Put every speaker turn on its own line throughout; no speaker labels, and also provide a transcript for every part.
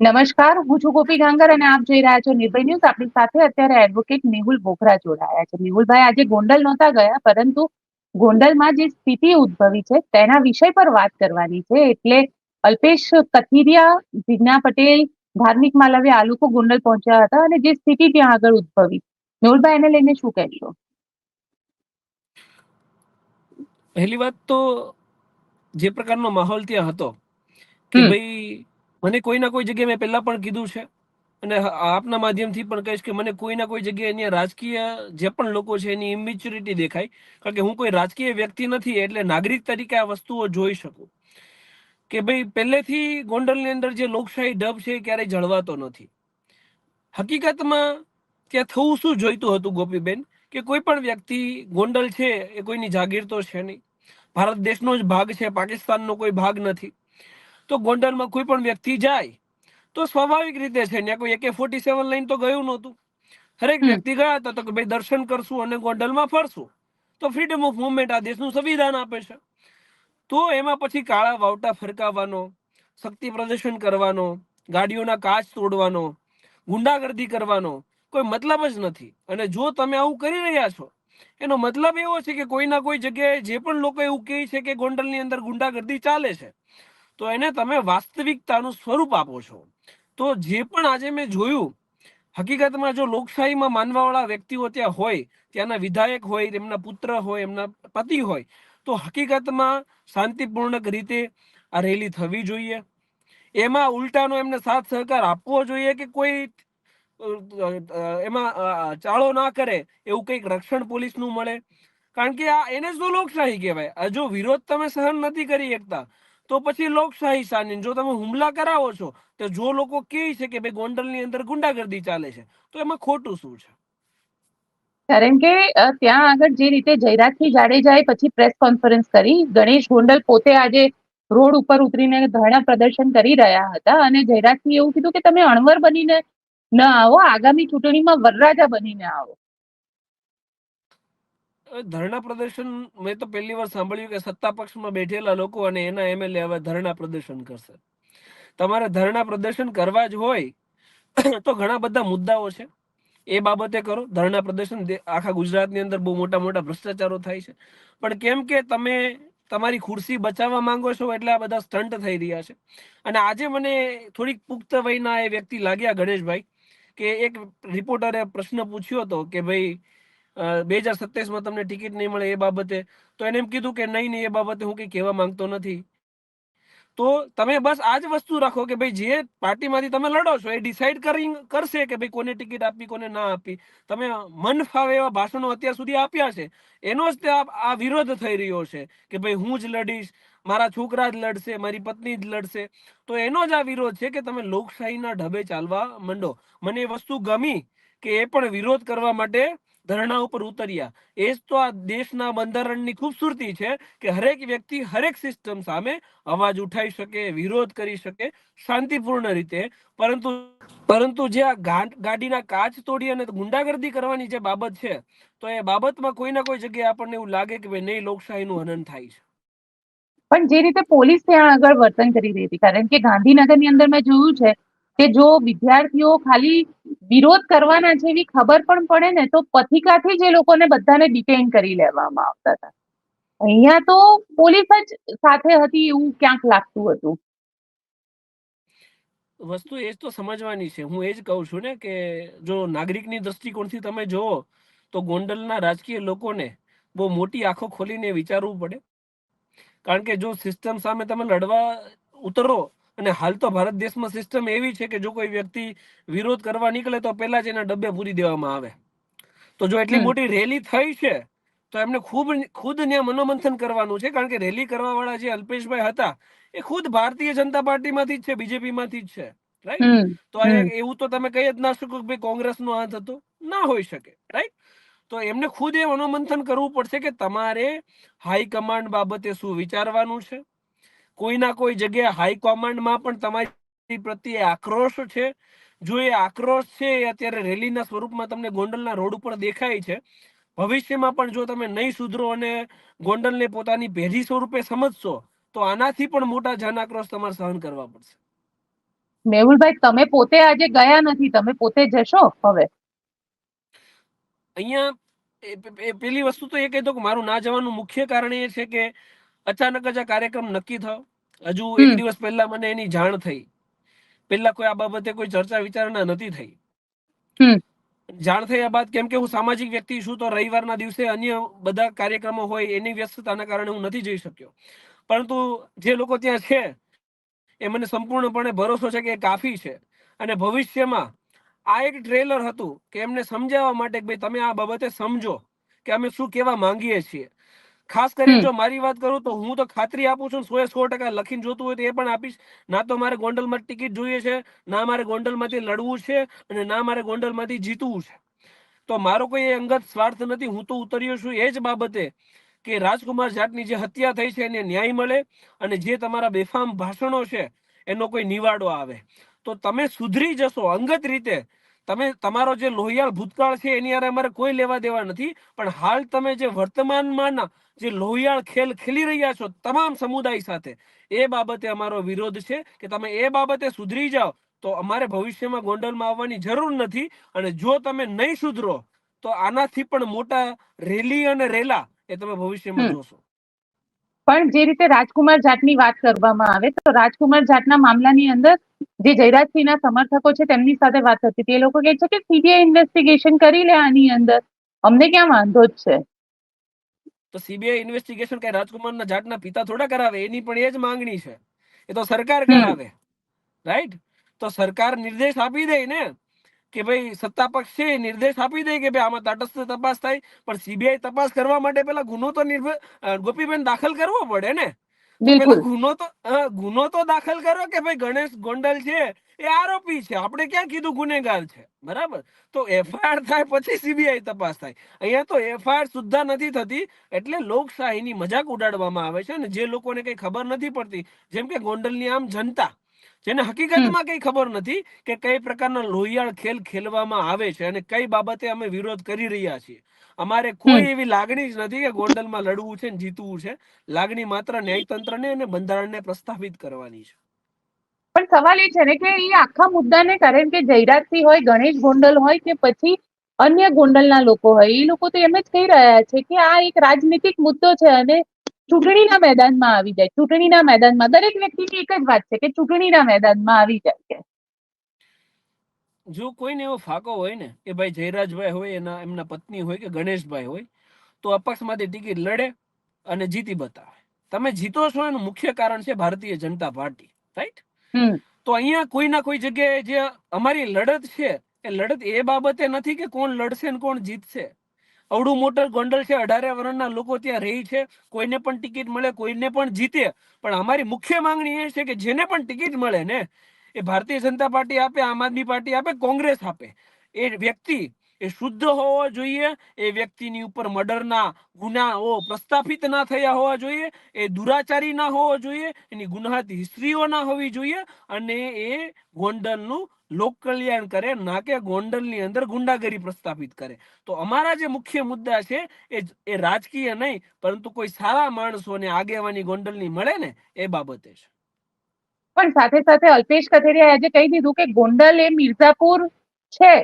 નમસ્કાર હું છું ગોપી ગાંગર અને આપ જોઈ રહ્યા છો નિર્ભય ન્યૂઝ. આપણી સાથે અત્યારે એડવોકેટ મેહુલ બોખરા જોડાયા છે. મેહુલભાઈ આજે ગોંડલ નહોતા ગયા પરંતુ ગોંડલમાં જે સ્થિતિ ઉદ્ભવી છે તેના વિષય પર વાત કરવાની છે. એટલે અલ્પેશ કથિરિયા જીજ્ઞા પટેલ ધાર્મિક માલવ્ય આ લોકો ગોંડલ પહોંચ્યા હતા અને જે સ્થિતિ ત્યાં આગળ ઉદ્ભવી. મેહુલભાઈ એને લઈને શું કહેશો?
પહેલી વાત તો જે પ્રકારનો માહોલ ત્યાં હતો કે ભાઈ મને કોઈ ના કોઈ જગ્યાએ મેં પહેલા પણ કીધું છે. અને આપના માધ્યમથી પણ કહીશ કે મને કોઈ ના કોઈ જગ્યાએ એની રાજકીય જે પણ લોકો છે એની ઇમ્મેચ્યુરિટી દેખાય. કારણ કે હું કોઈ રાજકીય વ્યક્તિ નથી એટલે નાગરિક તરીકે આ વસ્તુઓ જોઈ શકું. કે ભાઈ પહેલેથી ગોંડલની અંદર જે લોકશાહી ઢબ છે એ ક્યારેય જળવાતો નથી. હકીકતમાં ત્યાં થવું શું જોઈતું હતું ગોપીબેન? કે કોઈ પણ વ્યક્તિ ગોંડલ છે એ કોઈની જાગીર તો છે નહીં. ભારત દેશનો જ ભાગ છે, પાકિસ્તાનનો કોઈ ભાગ નથી. તો ગોંડલમાં કોઈ પણ વ્યક્તિ જાય તો સ્વાભાવિક રીતે છે ત્યાં કોઈ એકે ફોર્ટી સેવન લઈને તો ગયું નહોતું. હરેક વ્યક્તિ ગયા હતા તો કે ભાઈ દર્શન કરશું અને ગોંડલમાં ફરશું. તો ફ્રીડમ ઓફ મુવમેન્ટ આ દેશનું સંવિધાન આપે છે. તો એમાં પછી કાળા વાવટા ફરકાવવાનો શક્તિ પ્રદર્શન કરવાનો ગાડીઓના કાચ તોડવાનો ગુંડાગર્દી કરવાનો કોઈ મતલબ જ નથી. અને જો તમે આવું કરી રહ્યા છો એનો મતલબ એવો છે કે કોઈના કોઈ જગ્યાએ જે પણ લોકો એવું કહે છે કે ગોંડલની અંદર ગુંડાગર્દી ચાલે છે તો એને તમે વાસ્તવિકતાનું સ્વરૂપ આપો છો. તો જે પણ આજે મેં જોયું, હકીકતમાં જો લોકશાહીમાં માનવાવાળા વ્યક્તિઓ ત્યાં હોય, ત્યાંના વિધાયક હોય, એમના પુત્ર હોય, એમના પતિ હોય, તો હકીકતમાં શાંતિપૂર્ણક રીતે આ રેલી થવી જોઈએ. એમાં ઉલટાનો એમને સાથ સહકાર આપવો જોઈએ કે કોઈ એમાં ચાળો ના કરે, એવું કંઈક રક્ષણ પોલીસનું મળે. કારણ કે આ એને જ તો લોકશાહી કહેવાય. જો વિરોધ તમે સહન નથી કરી શકતા તો પછી લોકશાહી સાની જો તમે હુમલા કરાવો છો, તો જો લોકો કહે છે કે ભાઈ ગોંડલની અંદર ગુંડાગર્દી ચાલે છે, તો એમાં ખોટું શું છે?
કારણ કે ત્યાં આગળ જે રીતે જયરાજસિંહ જાડેજાએ પછી પ્રેસ કોન્ફરન્સ કરી, ગણેશ ગોંડલ પોતે આજે રોડ ઉપર ઉતરીને ધરણા પ્રદર્શન કરી રહ્યા હતા અને જયરાજસિંહ એવું કીધું કે તમે અણવર બનીને ન આવો, આગામી ચૂંટણીમાં વરરાજા બનીને આવો.
ધરણા પ્રદર્શન મેં તો પહેલી વાર સાંભળ્યું કે સત્તા પક્ષમાં બેઠેલા લોકો અને એના એમએલએ હવે ધરણા પ્રદર્શન કરશે. તમારે ધરણા પ્રદર્શન કરવા જ હોય તો ઘણા બધા મુદ્દાઓ છે. એ બાબતે કરો, ધરણા પ્રદર્શન આખા ગુજરાતની અંદર બહુ મોટા મોટા ભ્રષ્ટાચારો થાય છે. પણ કેમ કે તમે તમારી ખુરશી બચાવવા માંગો છો એટલે આ બધા સ્ટન્ટ થઈ રહ્યા છે. અને આજે મને થોડીક પુખ્ત વયના એ વ્યક્તિ લાગ્યા ગણેશભાઈ, કે એક રિપોર્ટરે પ્રશ્ન પૂછ્યો હતો કે ભાઈ બે હજાર સત્તાવીસમાં તમને ટિકિટ નહીં મળે એ બાબતે, તો એને એમ કીધું કે નહીં નહીં, એ બાબતે હું કંઈ કહેવા માંગતો નથી. તો તમે બસ આ જ વસ્તુ રાખો કે ભાઈ જે પાર્ટીમાંથી તમે લડો છો, એ ડિસાઈડ કરી, કરશે કે ભાઈ કોને ટિકિટ આપી, કોને ના આપી. તમે મન ફાવે એવા ભાષણો અત્યાર સુધી આપ્યા છે. એનો જ તે આ વિરોધ થઈ રહ્યો છે કે ભાઈ હું જ લડીશ, મારા છોકરા જ લડશે, મારી પત્ની જ લડશે. તો એનો જ આ વિરોધ છે કે તમે લોકશાહીના ઢબે ચાલવા માંડો. મને એ વસ્તુ ગમી કે એ પણ વિરોધ કરવા માટે ધરણા ઉપર ઉતર્યા. એ જ તો આ દેશના બંધારણની ખૂબસૂરતી છે કે હરેક વ્યક્તિ હરેક સિસ્ટમ સામે અવાજ ઉઠાઈ શકે, વિરોધ કરી શકે, શાંતિપૂર્ણ રીતે. પરંતુ પરંતુ જે આ ગાડીના કાચ તોડી અને ગુંડાગર્દી કરવાની જે બાબત છે, તો એ બાબતમાં કોઈ ના કોઈ જગ્યાએ આપણને એવું લાગે કે ભાઈ નહીં, લોકશાહીનું હનન થાય છે.
પણ જે રીતે પોલીસ ત્યાં આગળ વર્તન કરી રહી હતી, કારણ કે ગાંધીનગરની અંદર મેં જોયું છે કે જો વિદ્યાર્થીઓ ખાલી વિરોધ કરવાના જેવી ખબર પણ પડે ને તો પથિકાથી જ લોકોને બધાને ડિટેન કરી લેવામાં આવતા હતા. અહીંયા તો પોલીસ જ સાથે હતી એવું ક્યાંક લાગતું હતું.
વસ્તુ એ જ તો સમજવાની છે. હું એ જ કહું છું ને કે જો નાગરિકની દ્રષ્ટિકોણથી તમે જુઓ તો ગોંડલના રાજકીય લોકોને બહુ મોટી આંખો ખોલીને વિચારવું પડે. કારણ કે જો સિસ્ટમ સામે તમે લડવા ઉતરો અને હાલ તો ભારત દેશમાં સિસ્ટમ એવી છે કે જો કોઈ વ્યક્તિ વિરોધ કરવા નીકળે તો પહેલા જ એના ડબ્બે પૂરી દેવામાં આવે. તો જો એટલી મોટી રેલી થઈ છે તો એમને ખૂબ ખુદ ત્યાં મનોમંથન કરવાનું છે કારણ કે રેલી કરવા વાળા જે અલ્પેશભાઈ હતા એ ખુદ ભારતીય જનતા પાર્ટીમાંથી જ છે બીજેપીમાંથી જ છે રાઈટ તો એવું તો તમે કહી જ ના શકો કે ભાઈ કોંગ્રેસનો હાથ હતો. ના હોઈ શકે રાઈટ તો એમને ખુદ એ મનોમંથન કરવું પડશે કે તમારે હાઈકમાન્ડ બાબતે શું વિચારવાનું છે? કોઈના કોઈ જગ્યાએ હાઈકમાન્ડમાં પણ તમારી પ્રત્યે આક્રોશ છે. જો એ આક્રોશ છે એ અત્યારે રેલીના સ્વરૂપમાં તમને ગોંડલના રોડ ઉપર દેખાય છે. ભવિષ્યમાં પણ જો તમે નહીં સુધરો અને ગોંડલને પોતાની પેઢી સ્વરૂપે સમજશો તો આનાથી પણ મોટા જન આક્રોશ તમારે સહન કરવા પડશે.
મેહુલભાઈ તમે પોતે આજે ગયા નથી તમે પોતે જશો હવે?
અહીંયા એ પેલી વસ્તુ તો એ કહી દો કે મારું ના જવાનું મુખ્ય કારણ એ છે કે અચાનક જ આ કાર્યક્રમ નક્કી થયો. હજુ એક દિવસ પહેલા મને એની જાણ થઈ. પહેલા કોઈ આ બાબતે કોઈ ચર્ચા વિચારણા નથી થઈ. જાણ થયા બાદ કેમ કે હું સામાજિક વ્યક્તિ છું તો રવિવારના દિવસે અન્ય બધા કાર્યક્રમો હોય એની વ્યસ્તતાના કારણે હું નથી જઈ શક્યો. પરંતુ જે લોકો ત્યાં છે એ મને સંપૂર્ણપણે ભરોસો છે કે એ કાફી છે. અને ભવિષ્યમાં આ એક ટ્રેલર હતું કે એમને સમજાવવા માટે કે ભાઈ તમે આ બાબતે સમજો કે અમે શું કહેવા માંગીએ છીએ. ખાસ કરીને જો મારી વાત કરું તો હું તો ખાતરી આપું છું સો સો ટકા લખીને જોતું હોય તો એ પણ આપીશ. ના તો મારે ગોંડલમાં ટિકિટ જોઈએ છે ના મારે ગોંડલમાંથી લડવું છે અને ના મારે ગોંડલમાંથી જીતવું છે. તો મારો કોઈ અંગત સ્વાર્થ નથી હું તો ઉતર્યો છું એ જ બાબતે કે રાજકુમાર જાટની જે હત્યા થઈ છે એને ન્યાય મળે અને જે તમારા બેફામ ભાષણો છે એનો કોઈ નિવાડો આવે. તો તમે સુધરી જશો અંગત રીતે તમે તમારો જે લોહિયાળ ભૂતકાળ છે એની હારે અમારે કોઈ લેવા દેવા નથી. પણ હાલ તમે જે વર્તમાનમાં જે લોહિયાળ ખેલ ખેલી રહ્યા છો તમામ સમુદાય સાથે એ બાબતે અમારો વિરોધ છે કે તમે એ બાબતે સુધરી જાઓ તો અમારે ભવિષ્યમાં ગોંડલમાં આવવાની જરૂર નથી. અને જો તમે નહીં સુધરો તો આનાથી પણ મોટા રેલી અને રેલા એ તમે ભવિષ્યમાં જોશો.
પણ જે રીતે રાજકુમાર જાટની વાત કરવામાં આવે તો રાજકુમાર જાટના મામલાની અંદર જે જયરાજસિંહના સમર્થકો છે તેમની સાથે વાત થતી હતી. એ લોકો કહે છે કે સીબીઆઈ ઇન્વેસ્ટિગેશન કરી લે આની અંદર. અમને ક્યાં વાંધો જ છે?
તો સીબીઆઈ ઇન્વેસ્ટિગેશન કઈ રાજકુમારના જાટના પિતા થોડા કરાવે? એની પણ એ જ માંગણી છે. એ તો સરકાર કરાવે. રાઈટ તો સરકાર નિર્દેશ આપી દે ને કે ભાઈ સત્તા પક્ષ છે નિર્દેશ આપી દે કે ભાઈ આમાં તટસ્થ તપાસ થાય. પણ સીબીઆઈ તપાસ કરવા માટે પેલા ગુનો તો ગોપીબેન દાખલ કરવો પડે ને?
બિલકુલ.
ગુનો તો ગુનો તો દાખલ કરો કે ભાઈ ગણેશ ગોંડલ છે એ આરોપી છે? આપણે ક્યાં કીધું ગુનેગાર છે? બરાબર? તો એફઆઈઆર થાય પછી સીબીઆઈ તપાસ થાય. અહીંયા તો એફઆઈઆર સુદ્ધા નથી થતી એટલે લોકશાહીની મજાક ઉડાડવામાં આવે છે અને જે લોકોને કઈ ખબર નથી પડતી જેમ કે ગોંડલની આમ જનતા જેને હકીકતમાં કઈ ખબર નથી કે કઈ પ્રકારના લોહિયાળ ખેલ ખેલવામાં આવે છે અને કઈ બાબતે અમે વિરોધ કરી રહ્યા છીએ. અમારે કોઈ એવી લાગણી જ નથી કે ગોંડલમાં લડવું છે ને જીતવું છે. લાગણી માત્ર ન્યાયતંત્રને અને બંધારણને પ્રસ્થાપિત કરવાની છે.
પણ સવાલ એ છે ને કે એ આખા મુદ્દાને કારણ કે જયરાજસિંહ હોય ગણેશ ગોંડલ હોય કે પછી અન્ય ગોંડલના લોકો હોય એ લોકો તો એમ જ કહી રહ્યા છે કે આ એક રાજનીતિક મુદ્દો છે અને ચૂંટણીના મેદાનમાં આવી જાય. ચૂંટણીના મેદાનમાં દરેક વ્યક્તિની એક જ વાત છે કે ચૂંટણીના મેદાનમાં આવી જાય છે.
જો કોઈને એવો ફાકો હોય ને કે ભાઈ જયરાજભાઈ હોય એના એમના પત્ની હોય કે ગણેશભાઈ હોય તો અપક્ષમાંથી ટિકિટ લડે અને જીતી બતાવે. તમે જીતો છો એનું મુખ્ય કારણ છે ભારતીય જનતા પાર્ટી રાઈટ તો અહીંયા કોઈ ના કોઈ જગ્યાએ જે અમારી લડત છે એ લડત એ બાબતે નથી કે કોણ લડશે ને કોણ જીતશે. અવડું મોટર ગોંડલ છે, અઢારે વર્ણના લોકો ત્યાં રહી છે, કોઈને પણ ટિકિટ મળે, કોઈને પણ જીતે. પણ અમારી મુખ્ય માંગણી એ છે કે જેને પણ ટિકિટ મળે ને, એ ભારતીય જનતા પાર્ટી આપે, આમ આદમી પાર્ટી આપે, કોંગ્રેસ આપે. એ વ્યક્તિ એ શુદ્ધ હોવો જોઈએ, એ વ્યક્તિની ઉપર મર્ડરના ગુનાઓ પ્રસ્થાપિત ના થયા હોવા જોઈએ, એ દુરાચારી ના હોવો જોઈએ, એની ગુનાહિત હિસ્ટ્રીઓ ના હોવી જોઈએ અને એ ગોંડલનું લોક કલ્યાણ કરે, ના કે ગોંડલની અંદર ગુંડાગીરી પ્રસ્થાપિત કરે. તો અમારા જે મુખ્ય મુદ્દા છે, એ એ રાજકીય નહીં, પરંતુ કોઈ સારા માણસોને આગેવાની ગોંડલની મળે ને, એ બાબતે છે.
પણ સાથે સાથે અલ્પેશ કથેરિયા આજે કહી દીધું કે ગોંડલ એ મિર્ઝાપુર છે.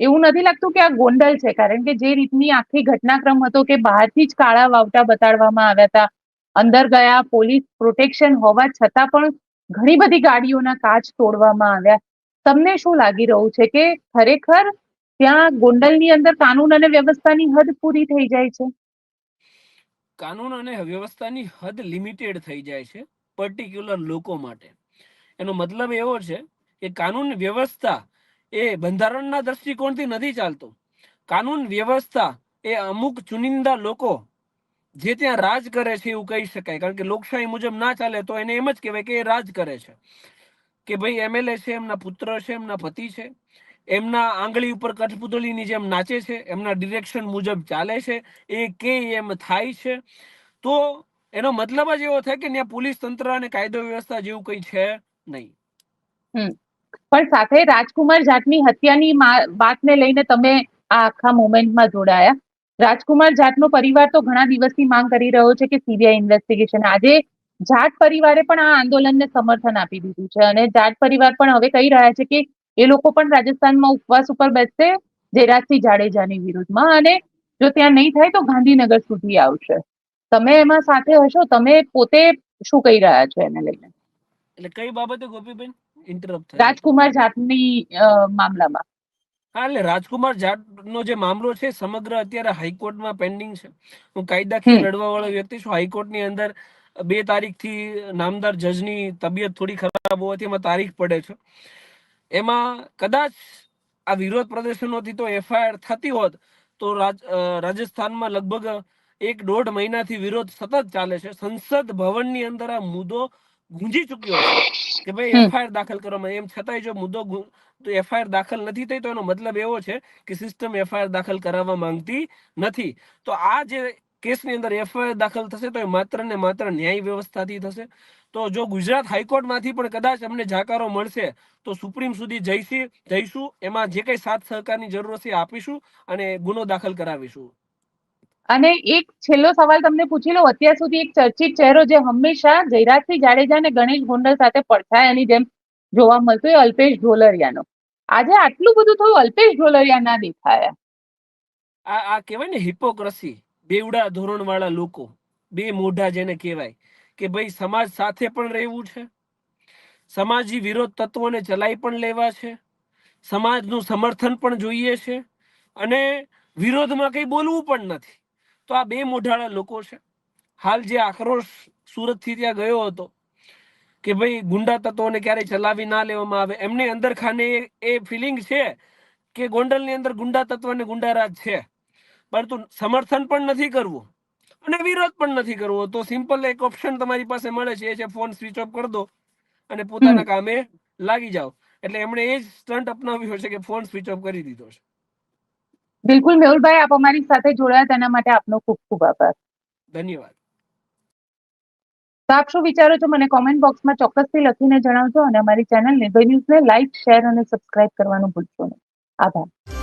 એવું નથી લાગતું કે આ ગોંડલ છે, કારણ કે જે રીતની આખી ઘટનાક્રમ હતો કે બહારથી જ કાળા વાવટા બતાડવામાં આવ્યા હતા, અંદર ગયા પોલીસ પ્રોટેક્શન હોવા છતાં પણ ઘણી બધી ગાડીઓના કાચ તોડવામાં આવ્યા. તમને શું લાગી રહ્યું છે કે ખરેખર ત્યાં ગોંડલની અંદર કાનૂન અને વ્યવસ્થાની હદ પૂરી થઈ જાય છે?
કાનૂન અને વ્યવસ્થાની હદ લિમિટેડ થઈ જાય છે, પર્ટિક્યુલર લોકો માટે. એનો મતલબ એવો છે કે કાનૂન વ્યવસ્થા એ બંધારણના દ્રષ્ટિકોણથી નથી ચાલતું. કાનૂન વ્યવસ્થા એ અમુક ચુનિંદા લોકો જે ત્યાં રાજ કરે છે એવું કહી શકાય. કારણ કે લોકશાહી મુજબ ના ચાલે તો એને એમ જ કહેવાય કે એ રાજ કરે છે. કે ભાઈ એમએલએ છે, એમના પુત્ર છે, એમના પતિ છે, એમના આંગળી ઉપર કઠપુતળીની જેમ નાચે છે, એમના ડિરેક્શન મુજબ ચાલે છે, એ કે એમ થાય છે. તો એનો મતલબ જ એવો થાય કે ત્યાં પોલીસ તંત્ર અને કાયદો વ્યવસ્થા જેવું કંઈ છે નહીં.
પણ સાથે રાજકુમાર જાટની હત્યાની વાતને લઈને તમે આ આખા મુમેન્ટમાં જોડાયા. રાજકુમાર જાટનો પરિવાર તો ઘણા દિવસથી માંગ કરી રહ્યો છે કે સીબીઆઈ ઇન્વેસ્ટિગેશન આજે જાટ પરિવારે પણ આ આંદોલનને સમર્થન આપી દીધું છે અને જાટ પરિવાર પણ હવે કહી રહ્યા છે કે એ લોકો પણ રાજસ્થાનમાં ઉપવાસ ઉપર બેસશે જયરાજસિંહ જાડેજાની વિરુદ્ધમાં અને જો ત્યાં નહીં થાય તો ગાંધીનગર સુધી આવશે. તમે એમાં સાથે હશો, તમે પોતે શું કહી રહ્યા છો એને લઈને?
એટલે કઈ બાબતે ગોપીબેન? ઇન્ટરપ્ટ
રાજકુમાર જાટની મામલામાં.
હા એટલે રાજકુમાર જાટનો જે મામલો છે સમગ્ર અત્યારે હાઈકોર્ટમાં પેન્ડિંગ છે. હું કાયદાકીય લડવા વાળો વ્યક્તિ છું. હાઈકોર્ટની અંદર બે તારીખથી નામદાર જજની તબિયત થોડી ખરાબ હોવાથી એમાં તારીખ પડે છે. એમાં કદાચ આ વિરોધ પ્રદર્શનોથી તો એફઆઈઆર થતી હોત તો રાજસ્થાનમાં લગભગ એક દોઢ મહિનાથી વિરોધ સતત ચાલે છે. સંસદ ભવનની અંદર આ મુદ્દો ગુંજી ચુક્યો છે કે ભાઈ એફઆઈઆર દાખલ કરવામાં એમ છતાંય જો મુદ્દો તો એફઆઈઆર દાખલ નથી થઈ તો એનો મતલબ એવો છે કે સિસ્ટમ એફઆઈઆર દાખલ કરાવવા માંગતી નથી. તો આ જે કેસની અંદર એફઆઈઆર દાખલ થશે તો એ માત્ર ને માત્ર ન્યાય વ્યવસ્થાથી થશે. તો જો ગુજરાત હાઈકોર્ટમાંથી પણ કદાચ અમને જાકારો મળશે તો સુપ્રીમ સુધી જઈશી જઈશું. એમાં જે કઈ સાથ સહકારની જરૂર હશે આપીશું અને ગુનો દાખલ કરાવીશું.
અને એક છેલ્લો સવાલ તમને પૂછી લઉં. અત્યાર સુધી એક ચર્ચિત ચહેરો જે હંમેશા જયરાજસિંહ જાડેજા અને ગણેશ ગોંડલ સાથે પડછાયાની જેમ જોવા મળતો એ અલ્પેશ ઢોલરિયાનો. આજે આટલું બધું થયું, અલ્પેશ ઢોલરિયા ના દેખાયા.
આ આ કહેવાય ને હિપોક્રસી બેવડા ધોરણ વાળા લોકો. બે મોઢા જેને કહેવાય. કે ભાઈ સમાજ સાથે પણ રહેવું છે. સમાજી વિરોધ તત્વોને ચલાઈ પણ લેવા છે. સમાજનું સમર્થન પણ જોઈએ છે. અને વિરોધમાં કંઈ બોલવું પણ નથી. તો આ બે મોઢાળા લોકો છે. હાલ જે આક્રોશ સુરતથી ત્યાં ગયો હતો કે ભાઈ ગુંડા તત્વોને ક્યારેય ચલાવી ના લેવામાં આવે એમની અંદર ખાને એ- એ ફિલિંગ છે કે ગોંડલની અંદર ગુંડા તત્વ અને ગુંડારાજ છે. પરંતુ સમર્થન પણ નથી કરવું અને વિરોધ પણ નથી કરવો. તો સિમ્પલ એક ઓપ્શન તમારી પાસે મળે છે એ છે ફોન સ્વિચ ઓફ કરી દો અને પોતાના કામે લાગી જાઓ. એટલે એમણે એ જ સ્ટન્ટ અપનાવ્યો છે કે ફોન સ્વિચ ઓફ કરી દીધો છે.
બિલકુલ મેહુલભાઈ આપ અમારી સાથે જોડાયા તેના માટે આપનો ખૂબ ખૂબ આભાર.
ધન્યવાદ.
તો આપ શું વિચારો છો મને કોમેન્ટ બોક્સમાં ચોક્કસથી લખીને જણાવજો અને અમારી ચેનલ નિર્ભય ન્યૂઝને લાઇક શેર અને સબસ્ક્રાઇબ કરવાનું ભૂલશો નહીં. આભાર.